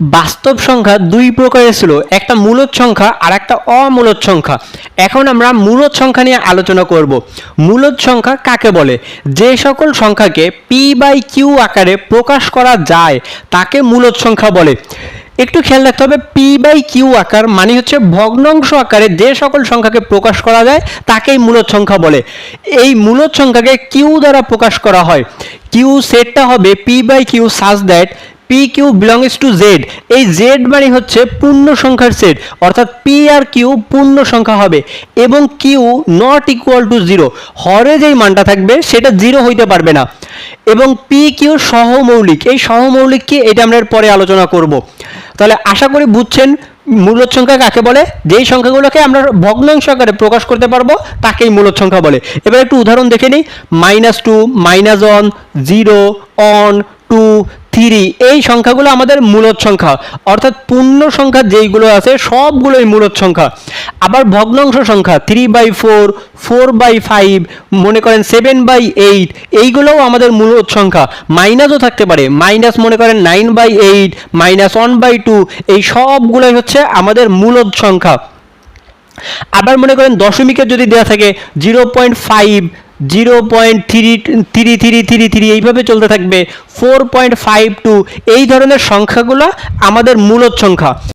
বাস্তব সংখ্যা দুই প্রকারের ছিল, একটা মূলদ সংখ্যা আর একটা অমূলদ সংখ্যা। এখন আমরা মূলদ সংখ্যা নিয়ে আলোচনা করব। মূলদ সংখ্যা কাকে বলে? যে সকল সংখ্যাকে পি বাই কিউ আকারে প্রকাশ করা যায়, তাকে মূলদ সংখ্যা বলে। একটু খেয়াল রাখতে হবে পি বাই কিউ আকার মানে হচ্ছে ভগ্নাংশ আকারে যে সকল সংখ্যাকে প্রকাশ করা যায়, তাকেই মূলদ সংখ্যা বলে। এই মূলদ সংখ্যাকে কিউ দ্বারা প্রকাশ করা হয়। কিউ সেটটা হবে P by Q such that P Q belongs to Z এই জেড মানে হচ্ছে পূর্ণ সংখ্যার সেট অর্থাৎ পি আর কিউ পূর্ণ সংখ্যা হবে এবং Q not equal to zero হরে যেই মানটা থাকবে, সেটা জিরো হইতে পারবে না। এবং পি কিউ সহমৌলিক। এই সহমৌলিক কি? এটা আমরা পরে আলোচনা করব। তাহলে আশা করি বুঝছেন মূলদ সংখ্যা কাকে বলে? যেই সংখ্যাগুলোকে আমরা ভগ্নাংশ আকারে প্রকাশ করতে পারব, তাকেই মূলদ সংখ্যা বলে। এবার একটু উদাহরণ দেখে নিই। Minus two minus one zero one two three এই সংখ্যাগুলো আমাদের মূলদ সংখ্যা। অর্থাৎ পূর্ণ সংখ্যা যেইগুলো আছে, সবগুলোই মূলদ সংখ্যা। আবার ভগ্নাংশ সংখ্যা three by four four by five মনে করেন সেভেন বাই এইট এইগুলোও আমাদের মূলদ সংখ্যা। মাইনাসও থাকতে পারে। মাইনাস মনে করেন nine by eight minus one by two এই সবগুলোই হচ্ছে আমাদের মূলদ সংখ্যা। আবার মনে করেন দশমিকের যদি দেওয়া থাকে zero point five zero point three three three three three এইভাবে চলতে থাকবে। ফোর পয়েন্ট ফাইভ টু, এই ধরনের সংখ্যাগুলো আমাদের মূলত সংখ্যা।